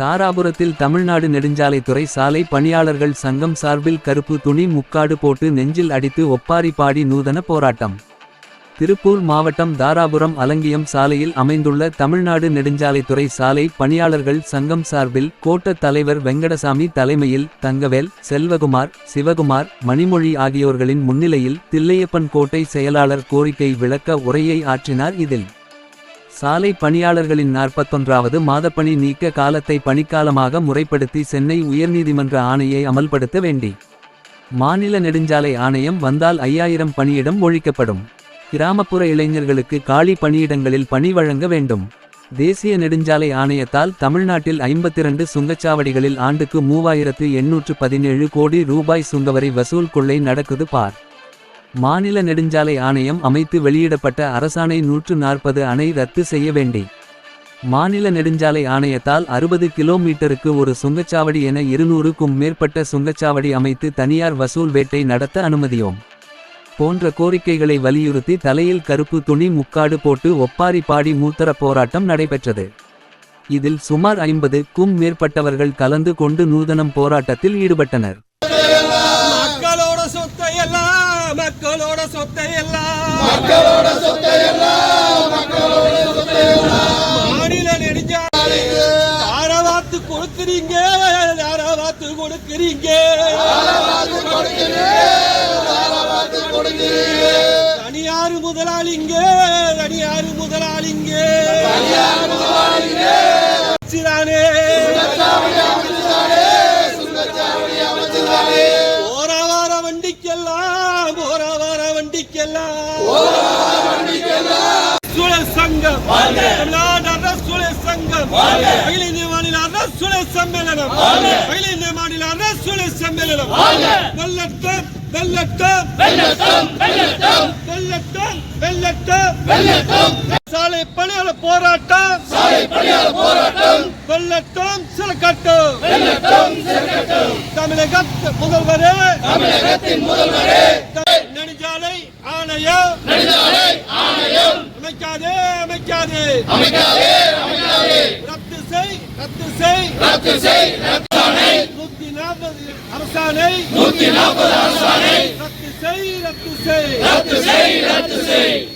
தாராபுரத்தில் தமிழ்நாடு நெடுஞ்சாலைத்துறை சாலை பணியாளர்கள் சங்கம் சார்பில் கருப்பு துணி முக்காடு போட்டு நெஞ்சில் அடித்து ஒப்பாரி பாடி நூதன போராட்டம். திருப்பூர் மாவட்டம் தாராபுரம் அலங்கியம் சாலையில் அமைந்துள்ள தமிழ்நாடு நெடுஞ்சாலைத்துறை சாலை பணியாளர்கள் சங்கம் சார்பில் கோட்ட தலைவர் வெங்கடசாமி தலைமையில் தங்கவேல் செல்வகுமார் சிவகுமார் மணிமொழி ஆகியோர்களின் முன்னிலையில் தில்லையப்பன் கோட்டை செயலாளர் கோரிக்கை விளக்க உரையை ஆற்றினார் இதில். சாலை பணியாளர்களின் நாற்பத்தொன்றாவது மாதப்பணி நீக்க காலத்தை பணிக்காலமாக முறைப்படுத்தி சென்னை உயர்நீதிமன்ற ஆணையை அமல்படுத்த வேண்டி. மாநில நெடுஞ்சாலை ஆணையம் வந்தால் ஐயாயிரம் பணியிடம் ஒழிக்கப்படும். கிராமப்புற இளைஞர்களுக்கு காலி பணியிடங்களில் பணி வழங்க வேண்டும். தேசிய நெடுஞ்சாலை ஆணையத்தால் தமிழ்நாட்டில் ஐம்பத்திரண்டு சுங்கச்சாவடிகளில் ஆண்டுக்கு மூவாயிரத்து எண்ணூற்று பதினேழு கோடி ரூபாய் சுங்கவரி வசூல் கொள்ளை நடக்குது பார். மாநில நெடுஞ்சாலை ஆணையம் அமைத்து வெளியிடப்பட்ட அரசாணை நூற்று நாற்பது அணை ரத்து செய்ய வேண்டி மாநில நெடுஞ்சாலை ஆணையத்தால் அறுபது கிலோமீட்டருக்கு ஒரு சுங்கச்சாவடி என இருநூறுக்கும் மேற்பட்ட சுங்கச்சாவடி அமைத்து தனியார் வசூல் வேட்டை நடத்த அனுமதியோம். போன்ற கோரிக்கைகளை வலியுறுத்தி தலையில் கருப்பு துணி முக்காடு போட்டு ஒப்பாரி பாடி மூத்தர போராட்டம் நடைபெற்றது. இதில் சுமார் ஐம்பது க்கும் மேற்பட்டவர்கள் கலந்து கொண்டு நூதனம் போராட்டத்தில் ஈடுபட்டனர். மக்களோட சொத்தை எல்லாம். மக்களோட சொத்தை எல்லாம் மக்களோட சொத்தை எல்லாம். மாநில நெடுஞ்சாலை யாரவாத்து கொடுக்குறீங்க யாரவாத்து கொடுக்குறீங்க. தனியார் முதலாளிங்க தனியார் முதலாளிங்க. வண்டிக்கெல்லாம் சுழல் சங்கம். தமிழ்நாடு அரசுழல் சங்கம். அகில இந்திய மாநில அரசுழல் சம்மேளனம். அகில இந்திய மாநில அரசுழல் சம்மேளனம். வெள்ளட்டம் வெள்ளட்டம் வெள்ளட்டம் வெள்ளட்டம் சாலை பணியாளர் போராட்டம். சாலை பணியாளர் போராட்டம் வெள்ளட்டம் சிறக்கட்டும். தமிழக முதல்வரே. தமிழக முதல்வரே நெடுஞ்சாலை ஆணையம் நெடுஞ்சாலை ஆணையம் அமைக்காதே அமைக்காதே. அமைக்காதே அமைக்காதே. ரத்து செய் ரத்து செய். ரத்து செய் அரசாணை நூத்தி நாற்பது அரசாணை. நூத்தி நாற்பது அரசாணை. ரத்து செய் ரத்து செய். ரத்து செய் ரத்து செய்.